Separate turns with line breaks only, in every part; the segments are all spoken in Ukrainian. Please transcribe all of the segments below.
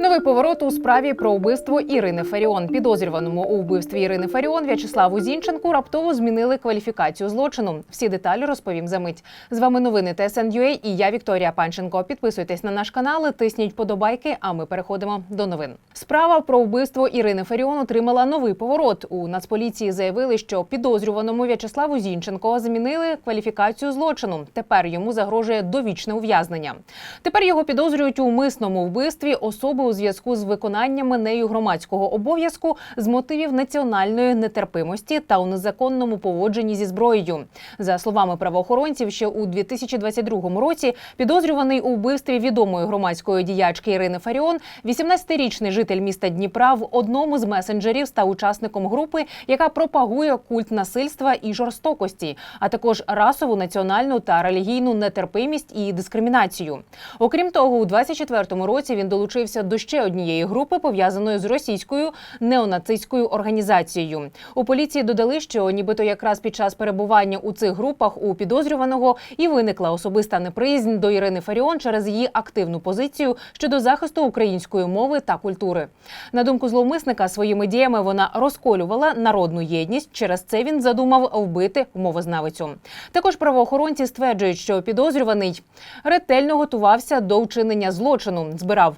Новий поворот у справі про вбивство Ірини Фаріон. Підозрюваному у вбивстві Ірини Фаріон В'ячеславу Зінченку раптово змінили кваліфікацію злочину. Всі деталі розповім за мить. З вами новини ТСН.UA і я Вікторія Панченко. Підписуйтесь на наш канал, тисніть подобайки. А ми переходимо до новин. Справа про вбивство Ірини Фаріон отримала новий поворот. У Нацполіції заявили, що підозрюваному В'ячеславу Зінченко змінили кваліфікацію злочину. Тепер йому загрожує довічне ув'язнення. Тепер його підозрюють у мисному вбивстві особи у зв'язку з виконанням нею громадського обов'язку з мотивів національної нетерпимості та у незаконному поводженні зі зброєю. За словами правоохоронців, ще у 2022 році підозрюваний у вбивстві відомої громадської діячки Ірини Фаріон, 18-річний житель міста Дніпра в одному з месенджерів став учасником групи, яка пропагує культ насильства і жорстокості, а також расову, національну та релігійну нетерпимість і дискримінацію. Окрім того, у 24-му році він долучився до ще однієї групи, пов'язаної з російською неонацистською організацією. У поліції додали, що нібито якраз під час перебування у цих групах у підозрюваного і виникла особиста неприязнь до Ірини Фаріон через її активну позицію щодо захисту української мови та культури. На думку зловмисника, своїми діями вона розколювала народну єдність. Через це він задумав вбити мовознавицю. Також правоохоронці стверджують, що підозрюваний ретельно готувався до вчинення злочину, збирав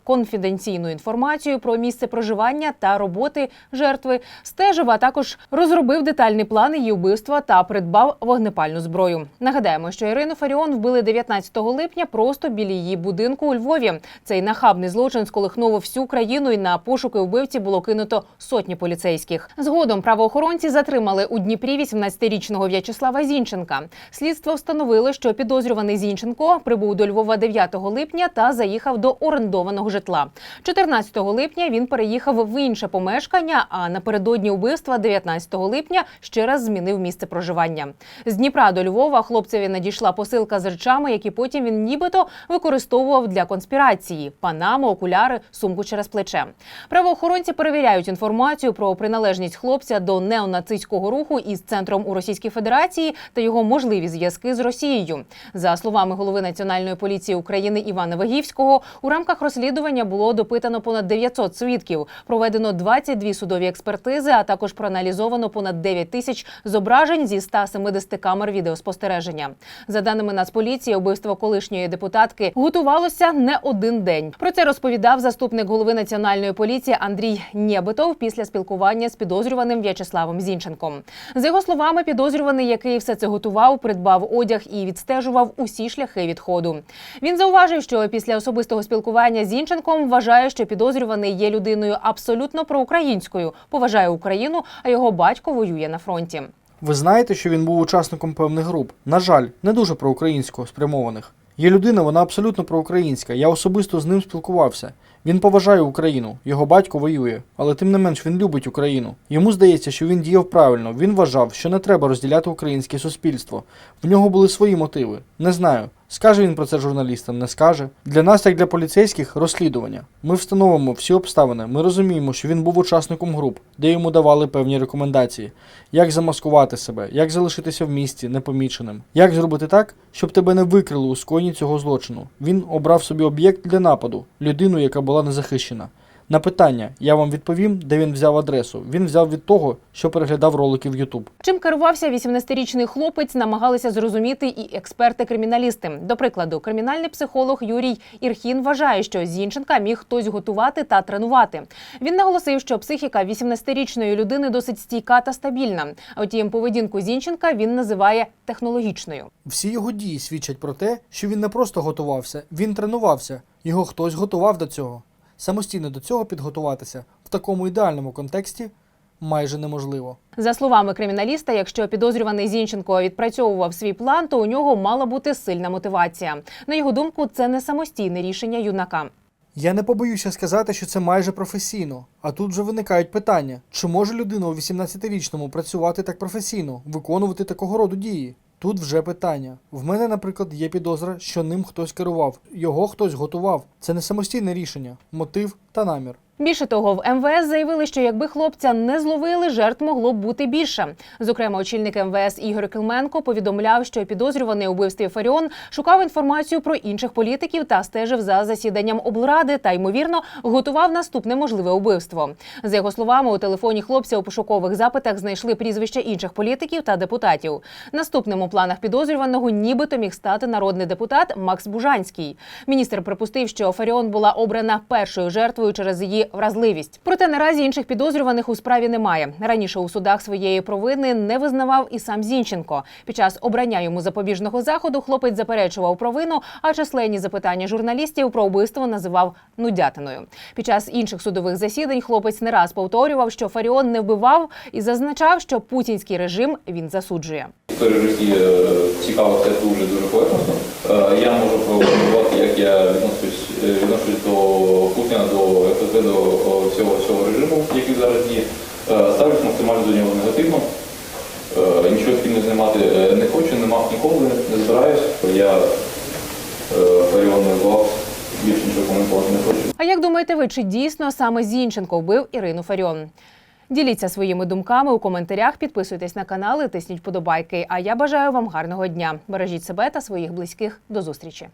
конфіденційну інформацію про місце проживання та роботи жертви, стежив, а також розробив детальний план її вбивства та придбав вогнепальну зброю. Нагадаємо, що Ірину Фаріон вбили 19 липня просто біля її будинку у Львові. Цей нахабний злочин сколихнув всю країну, і на пошуки вбивці було кинуто сотні поліцейських. Згодом правоохоронці затримали у Дніпрі 18-річного В'ячеслава Зінченка. Слідство встановило, що підозрюваний Зінченко прибув до Львова 9 липня та заїхав до орендованого житла. 14 липня він переїхав в інше помешкання. А напередодні вбивства 19 липня ще раз змінив місце проживання. З Дніпра до Львова хлопцеві надійшла посилка з речами, які потім він нібито використовував для конспірації: панаму, окуляри, сумку через плече. Правоохоронці перевіряють інформацію про приналежність хлопця до неонацистського руху із центром у Російській Федерації та його можливі зв'язки з Росією. За словами голови Національної поліції України Івана Вагівського, у рамках розслідування було допитано понад 900 свідків, проведено 22 судові експертизи, а також проаналізовано понад 9 тисяч зображень зі 170 камер відеоспостереження. За даними Нацполіції, убивство колишньої депутатки готувалося не один день. Про це розповідав заступник голови національної поліції Андрій Нєбитов після спілкування з підозрюваним В'ячеславом Зінченком. За його словами, підозрюваний, який все це готував, придбав одяг і відстежував усі шляхи відходу. Він зауважив, що після особистого спілкування з Зінченком вважає, що підозрюваний є людиною абсолютно проукраїнською, поважає Україну, а його батько воює на фронті.
Ви знаєте, що він був учасником певних груп. На жаль, не дуже проукраїнсько спрямованих. Є людина, вона абсолютно проукраїнська. Я особисто з ним спілкувався. Він поважає Україну, його батько воює, але тим не менш він любить Україну. Йому здається, що він діяв правильно. Він вважав, що не треба розділяти українське суспільство. В нього були свої мотиви. Не знаю. Скаже він про це журналістам, не скаже. Для нас, як для поліцейських, розслідування. Ми встановимо всі обставини. Ми розуміємо, що він був учасником груп, де йому давали певні рекомендації, як замаскувати себе, як залишитися в місті непоміченим, як зробити так, щоб тебе не викрили у скоєнні цього злочину. Він обрав собі об'єкт для нападу, людину, яка була незахищена. На питання я вам відповім, де він взяв адресу. Він взяв від того, що переглядав ролики в YouTube.
Чим керувався 18-річний хлопець, намагалися зрозуміти і експерти-криміналісти. До прикладу, кримінальний психолог Юрій Ірхін вважає, що Зінченка міг хтось готувати та тренувати. Він наголосив, що психіка 18-річної людини досить стійка та стабільна. А втім, поведінку Зінченка він називає технологічною.
Всі його дії свідчать про те, що він не просто готувався, він тренувався. Його хтось готував до цього. Самостійно до цього підготуватися в такому ідеальному контексті майже неможливо.
За словами криміналіста, якщо підозрюваний Зінченко відпрацьовував свій план, то у нього мала бути сильна мотивація. На його думку, це не самостійне рішення юнака.
Я не побоюся сказати, що це майже професійно. А тут вже виникають питання: чи може людина у 18-річному працювати так професійно, виконувати такого роду дії? Тут вже питання. В мене, наприклад, є підозра, що ним хтось керував, його хтось готував. Це не самостійне рішення, мотив та намір.
Більше того, в МВС заявили, що якби хлопця не зловили, жертв могло б бути більше. Зокрема, очільник МВС Ігор Килменко повідомляв, що підозрюваний у вбивстві Фаріон шукав інформацію про інших політиків та стежив за засіданням облради та ймовірно готував наступне можливе убивство. За його словами, у телефоні хлопця у пошукових запитах знайшли прізвища інших політиків та депутатів. Наступним у планах підозрюваного нібито міг стати народний депутат Макс Бужанський. Міністр припустив, що Фаріон була обрана першою жертвою через її вразливість. Проте наразі інших підозрюваних у справі немає. Раніше у судах своєї провини не визнавав і сам Зінченко. Під час обрання йому запобіжного заходу хлопець заперечував провину, а численні запитання журналістів про вбивство називав нудятиною. Під час інших судових засідань хлопець не раз повторював, що Фаріон не вбивав і зазначав, що путінський режим він засуджує.
Росії е, дуже дуже поверхностно. Е, Я можу прокоментувати, як я відношусь, е, до до ФСБ, до о, всього режиму, який зараз діє. Е, Ставлюсь максимально до нього негативно. Е, Нічого спільно знімати е, не хочу, не мав ніколи, не збираюсь. Я не хочу.
А як думаєте ви, чи дійсно саме Зінченко вбив Ірину Фаріон? Діліться своїми думками у коментарях, підписуйтесь на канал і тисніть вподобайки. А я бажаю вам гарного дня. Бережіть себе та своїх близьких. До зустрічі.